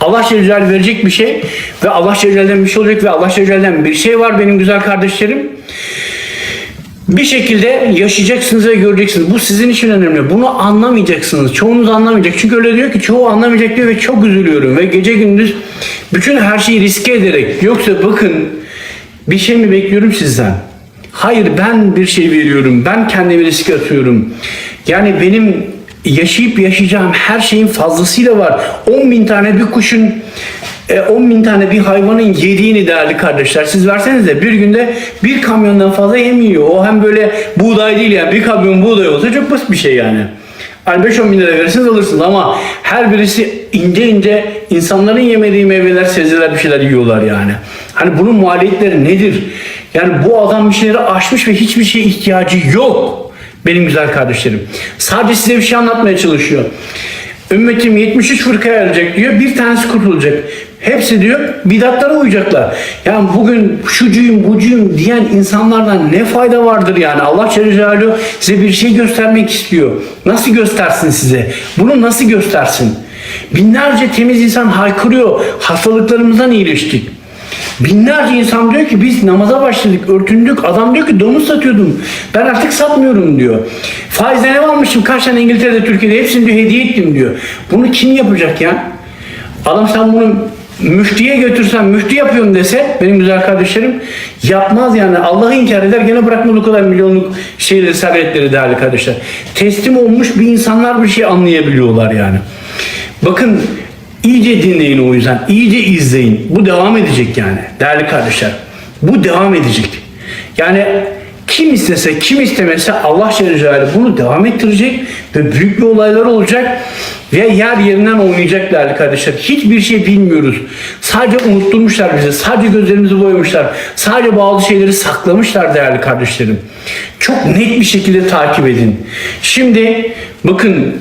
Allah Celle verecek bir şey ve Allah Celle Celaluhu'dan bir şey olacak ve Allah Celle Celaluhu'dan bir şey var benim güzel kardeşlerim. Bir şekilde yaşayacaksınız ve göreceksiniz. Bu sizin için önemli. Bunu anlamayacaksınız. Çoğunuz anlamayacak. Çünkü öyle diyor ki çoğu anlamayacak diyor ve çok üzülüyorum. Ve gece gündüz bütün her şeyi riske ederek yoksa bakın bir şey mi bekliyorum sizden? Hayır ben bir şey veriyorum. Ben kendimi riske atıyorum. Yani benim yaşayıp yaşayacağım her şeyin fazlasıyla var. 10 bin tane bir kuşun e, 10 bin tane bir hayvanın yediğini değerli kardeşler. Siz verseniz de bir günde bir kamyondan fazla yemiyor. O hem böyle buğday değil yani bir kamyon buğday olsa çok basit bir şey yani. Hani 5-10 bin lira verirsiniz alırsınız ama her birisi ince ince insanların yemediği meyveler, sebzeler bir şeyler yiyorlar yani. Hani bunun maliyetleri nedir? Yani bu adam bir şeyleri aşmış ve hiçbir şeye ihtiyacı yok. Benim güzel kardeşlerim. Sadece size bir şey anlatmaya çalışıyor. Ümmetim 73 fırkaya ayrılacak diyor. Bir tanesi kurtulacak. Hepsi diyor bidatlara uyacaklar. Yani bugün şucuyum bucuyum diyen insanlardan ne fayda vardır yani? Allah Celle Celaluhu size bir şey göstermek istiyor. Nasıl göstersin size? Bunu nasıl göstersin? Binlerce temiz insan haykırıyor. Hastalıklarımızdan iyileştik. Binlerce insan diyor ki biz namaza başladık, örtündük. Adam diyor ki domuz satıyordum. Ben artık satmıyorum diyor. Faizden ev almışım kaç tane İngiltere'de, Türkiye'de hepsini diyor hediye ettim diyor. Bunu kim yapacak ya? Adam sen bunu müftiye götürsen müfti yapıyorum dese benim güzel kardeşlerim yapmaz yani. Allah'ı inkar eder gene bırakmaz o kadar milyonluk şeyleri, servetleri değerli kardeşler. Teslim olmuş bir insanlar bir şey anlayabiliyorlar yani. Bakın iyice dinleyin o yüzden. iyice izleyin. Bu devam edecek yani değerli kardeşler. Bu devam edecek. Yani kim istese, kim istemese Allah Celle Celaluhu bunu devam ettirecek ve büyük bir olaylar olacak ve yer yerinden oynayacak değerli kardeşler. Hiçbir şey bilmiyoruz. Sadece unutturmuşlar bizi. Sadece gözlerimizi boyamışlar. Sadece bazı şeyleri saklamışlar değerli kardeşlerim. Çok net bir şekilde takip edin. Şimdi bakın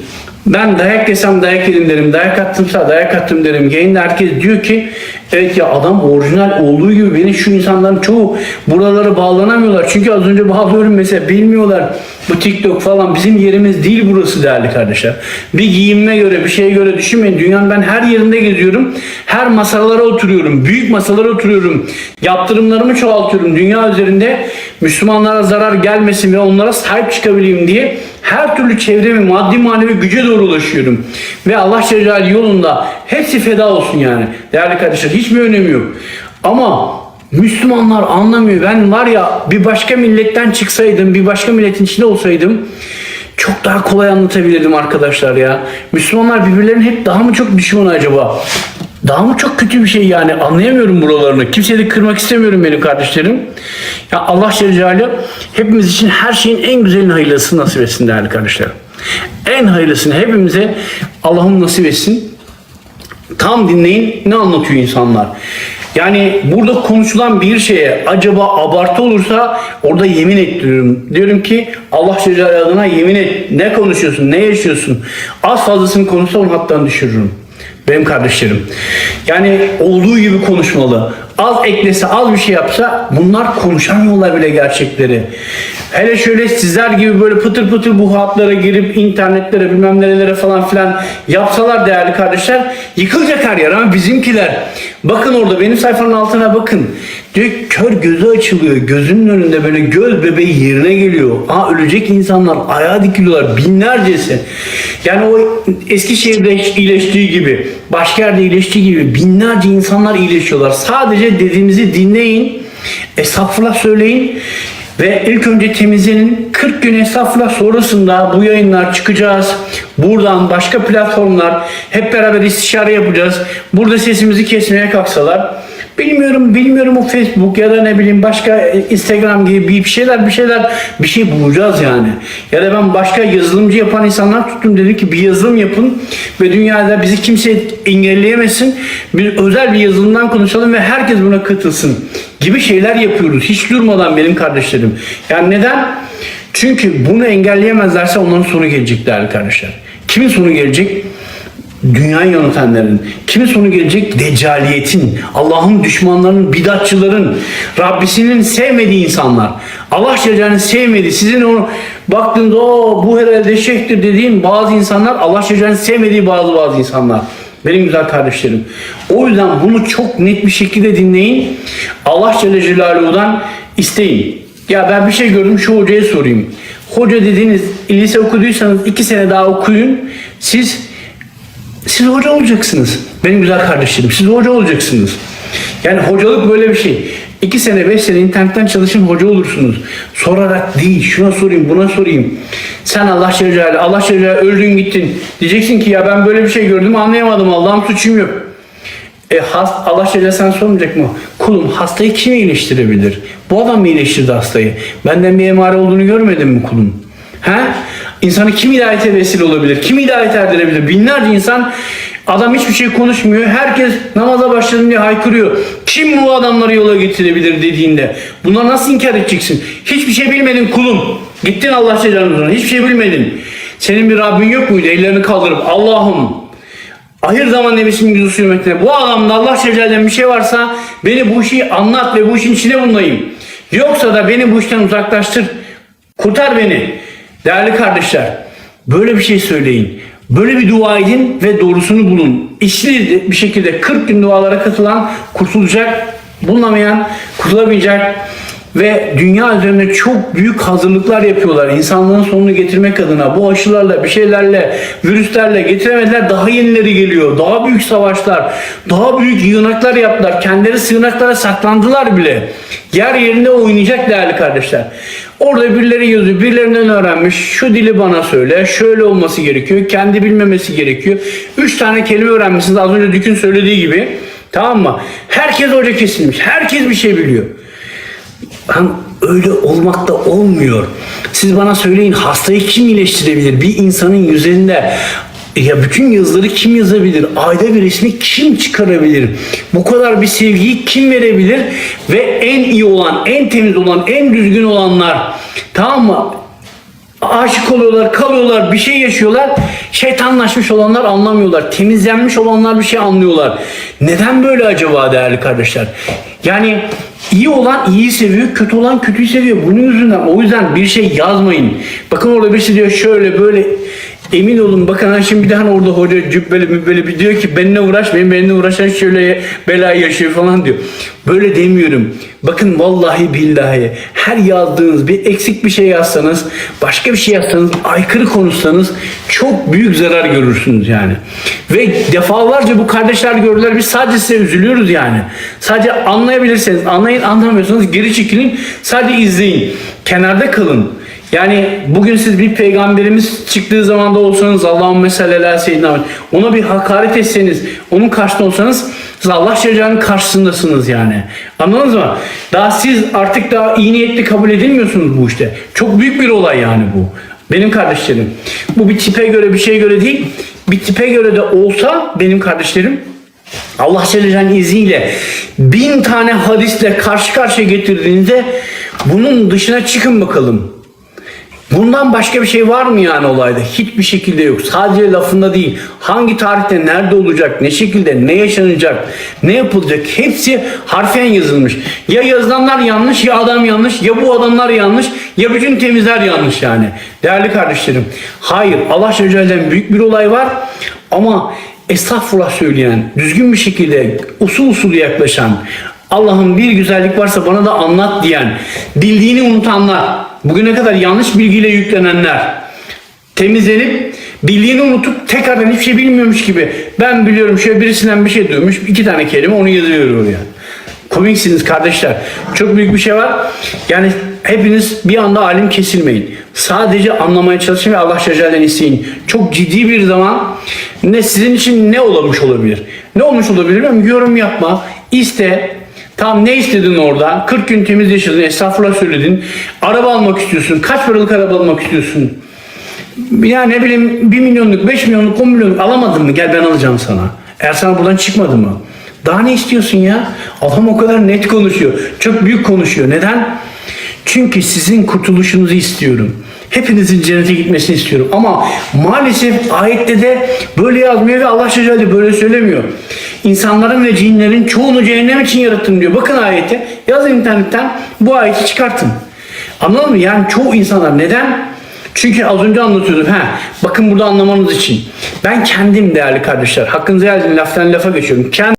ben dayak yesem dayak yedim derim. Dayak attımsa dayak attım derim. Yayında herkes diyor ki evet ya adam orijinal olduğu gibi beni şu insanların çoğu buralara bağlanamıyorlar. Çünkü az önce bağlıyorum mesela bilmiyorlar. Bu TikTok falan bizim yerimiz değil burası değerli kardeşler. Bir giyinme göre bir şeye göre düşünmeyin. Dünyanın ben her yerinde geziyorum. Her masalara oturuyorum. Büyük masalara oturuyorum. Yaptırımlarımı çoğaltıyorum. Dünya üzerinde Müslümanlara zarar gelmesin ve onlara sahip çıkabileyim diye her türlü çevremi maddi manevi güce doğru ulaşıyorum. Ve Allah Celle yolunda hepsi feda olsun yani. Değerli kardeşler hiçbir önemi yok. Ama Müslümanlar anlamıyor. Ben var ya bir başka milletten çıksaydım, bir başka milletin içinde olsaydım çok daha kolay anlatabilirdim arkadaşlar ya. Müslümanlar birbirlerinin hep daha mı çok düşman acaba? Daha mı çok kötü bir şey yani anlayamıyorum buralarını. Kimseyi de kırmak istemiyorum benim kardeşlerim. Ya Allah Celle hepimiz için her şeyin en güzelini hayırlısını nasip etsin değerli kardeşlerim. En hayırlısını hepimize Allah'ım nasip etsin. Tam dinleyin ne anlatıyor insanlar. Yani burada konuşulan bir şeye acaba abartı olursa orada yemin ettiriyorum. Diyorum ki Allah Celle adına yemin et. Ne konuşuyorsun? Ne yaşıyorsun? Az fazlasını konuşsa onu hattan düşürürüm. Benim kardeşlerim. Yani olduğu gibi konuşmalı. Az eklese, az bir şey yapsa bunlar konuşamıyorlar bile gerçekleri. Hele şöyle sizler gibi böyle pıtır pıtır bu hatlara girip internetlere bilmem nerelere falan filan yapsalar değerli kardeşler yıkılacak her yer ama bizimkiler bakın orada benim sayfanın altına bakın diyor kör gözü açılıyor gözünün önünde böyle göz bebeği yerine geliyor Aa ölecek insanlar ayağa dikiliyorlar binlercesi yani o Eskişehir'de iyileştiği gibi başka yerde iyileştiği gibi binlerce insanlar iyileşiyorlar sadece dediğimizi dinleyin estağfurullah söyleyin ve ilk önce temizlenin 40 gün estağfurullah sonrasında bu yayınlar çıkacağız. Buradan başka platformlar hep beraber istişare yapacağız. Burada sesimizi kesmeye kalksalar Bilmiyorum, bilmiyorum o Facebook ya da ne bileyim başka Instagram gibi bir şeyler bir şeyler bir şey bulacağız yani. Ya da ben başka yazılımcı yapan insanlar tuttum dedi ki bir yazılım yapın ve dünyada bizi kimse engelleyemesin. Bir özel bir yazılımdan konuşalım ve herkes buna katılsın gibi şeyler yapıyoruz. Hiç durmadan benim kardeşlerim. Yani neden? Çünkü bunu engelleyemezlerse onların sonu gelecek değerli kardeşler. Kimin sonu gelecek? Dünyayı yönetenlerin, kimin sonu gelecek? Deccaliyetin, Allah'ın düşmanlarının, bidatçıların, Rabbisinin sevmediği insanlar. Allah Celle sevmediği, sizin onu baktığında o bu herhalde şeyhtir dediğin bazı insanlar, Allah Celle sevmediği bazı bazı insanlar. Benim güzel kardeşlerim. O yüzden bunu çok net bir şekilde dinleyin. Allah Celle Celaluhu'dan isteyin. Ya ben bir şey gördüm şu hocaya sorayım. Hoca dediğiniz lise okuduysanız iki sene daha okuyun. Siz siz hoca olacaksınız. Benim güzel kardeşlerim siz hoca olacaksınız. Yani hocalık böyle bir şey. İki sene, beş sene internetten çalışın hoca olursunuz. Sorarak değil, şuna sorayım, buna sorayım. Sen Allah Celaluhu, Allah Celaluhu öldün gittin. Diyeceksin ki ya ben böyle bir şey gördüm anlayamadım Allah'ım suçum yok. E, has, Allah Celle sen sormayacak mı? Kulum hastayı kim iyileştirebilir? Bu adam mı iyileştirdi hastayı? Benden bir emare olduğunu görmedin mi kulum? He? İnsanı kim hidayete vesile olabilir? Kim hidayet erdirebilir? Binlerce insan adam hiçbir şey konuşmuyor. Herkes namaza başladım diye haykırıyor. Kim bu adamları yola getirebilir dediğinde. Bunları nasıl inkar edeceksin? Hiçbir şey bilmedin kulum. Gittin Allah Celle'nin Hiçbir şey bilmedin. Senin bir Rabbin yok muydu? Ellerini kaldırıp Allah'ım Ahir zaman nebisinin yüzü sürmekte. Bu adamda Allah Celle bir şey varsa beni bu işi anlat ve bu işin içine bulunayım. Yoksa da beni bu işten uzaklaştır. Kurtar beni. Değerli kardeşler, böyle bir şey söyleyin. Böyle bir dua edin ve doğrusunu bulun. İşli bir şekilde 40 gün dualara katılan kurtulacak, bulunamayan kurtulamayacak ve dünya üzerinde çok büyük hazırlıklar yapıyorlar. İnsanlığın sonunu getirmek adına bu aşılarla, bir şeylerle, virüslerle getiremediler. Daha yenileri geliyor. Daha büyük savaşlar, daha büyük yığınaklar yaptılar. Kendileri sığınaklara saklandılar bile. Yer yerinde oynayacak değerli kardeşler. Orada birileri yazıyor, birilerinden öğrenmiş. Şu dili bana söyle, şöyle olması gerekiyor. Kendi bilmemesi gerekiyor. Üç tane kelime öğrenmişsiniz az önce Dük'ün söylediği gibi. Tamam mı? Herkes hoca kesilmiş. Herkes bir şey biliyor. Ben öyle olmakta olmuyor. Siz bana söyleyin hastayı kim iyileştirebilir? Bir insanın yüzünde ya bütün yazıları kim yazabilir? Ayda bir resmi kim çıkarabilir? Bu kadar bir sevgiyi kim verebilir? Ve en iyi olan, en temiz olan, en düzgün olanlar tamam mı? aşık oluyorlar, kalıyorlar, bir şey yaşıyorlar. Şeytanlaşmış olanlar anlamıyorlar. Temizlenmiş olanlar bir şey anlıyorlar. Neden böyle acaba değerli kardeşler? Yani iyi olan iyiyi seviyor, kötü olan kötüyü seviyor. Bunun yüzünden o yüzden bir şey yazmayın. Bakın orada birisi diyor şöyle böyle Emin olun bakın şimdi bir de hani orada hoca cübbeli mübbeli bir diyor ki benimle uğraşmayın benimle uğraşan şöyle bela yaşıyor falan diyor. Böyle demiyorum. Bakın vallahi billahi her yazdığınız bir eksik bir şey yazsanız başka bir şey yazsanız aykırı konuşsanız çok büyük zarar görürsünüz yani. Ve defalarca bu kardeşler gördüler biz sadece size üzülüyoruz yani. Sadece anlayabilirseniz anlayın anlamıyorsanız geri çekilin sadece izleyin. Kenarda kalın. Yani bugün siz bir peygamberimiz çıktığı zamanda olsanız Allahümme sallallahu seyyidina ona bir hakaret etseniz onun karşısında olsanız siz Allah Celle karşısındasınız yani. Anladınız mı? Daha siz artık daha iyi niyetli kabul edilmiyorsunuz bu işte. Çok büyük bir olay yani bu. Benim kardeşlerim. Bu bir tipe göre bir şey göre değil. Bir tipe göre de olsa benim kardeşlerim Allah Celle'nin izniyle bin tane hadisle karşı karşıya getirdiğinde bunun dışına çıkın bakalım. Bundan başka bir şey var mı yani olayda? Hiçbir şekilde yok. Sadece lafında değil. Hangi tarihte nerede olacak, ne şekilde, ne yaşanacak, ne yapılacak hepsi harfen yazılmış. Ya yazılanlar yanlış, ya adam yanlış, ya bu adamlar yanlış, ya bütün temizler yanlış yani. Değerli kardeşlerim. Hayır, Allah Celle büyük bir olay var ama estağfurullah söyleyen, düzgün bir şekilde usul usul yaklaşan, Allah'ın bir güzellik varsa bana da anlat diyen, bildiğini unutanlar, bugüne kadar yanlış bilgiyle yüklenenler, temizlenip bildiğini unutup tekrardan hiçbir şey bilmiyormuş gibi ben biliyorum şöyle birisinden bir şey duymuş iki tane kelime onu yazıyor oraya. Komiksiniz kardeşler. Çok büyük bir şey var. Yani hepiniz bir anda alim kesilmeyin. Sadece anlamaya çalışın ve Allah Celle isteyin. Çok ciddi bir zaman ne sizin için ne olmuş olabilir? Ne olmuş olabilir. Yorum yapma, iste, Tam ne istedin orada? 40 gün temiz yaşadın, estağfurullah söyledin. Araba almak istiyorsun. Kaç paralık araba almak istiyorsun? Ya ne bileyim 1 milyonluk, 5 milyonluk, 10 milyonluk alamadın mı? Gel ben alacağım sana. Eğer sana buradan çıkmadı mı? Daha ne istiyorsun ya? Adam o kadar net konuşuyor. Çok büyük konuşuyor. Neden? Çünkü sizin kurtuluşunuzu istiyorum. Hepinizin cennete gitmesini istiyorum. Ama maalesef ayette de böyle yazmıyor ve Allah Celle böyle söylemiyor. İnsanların ve cinlerin çoğunu cehennem için yarattım diyor. Bakın ayete. Yazın internetten bu ayeti çıkartın. Anladın mı? Yani çoğu insanlar neden? Çünkü az önce anlatıyordum. Ha, bakın burada anlamanız için. Ben kendim değerli kardeşler. Hakkınızı helal edin, laftan lafa geçiyorum. Kendim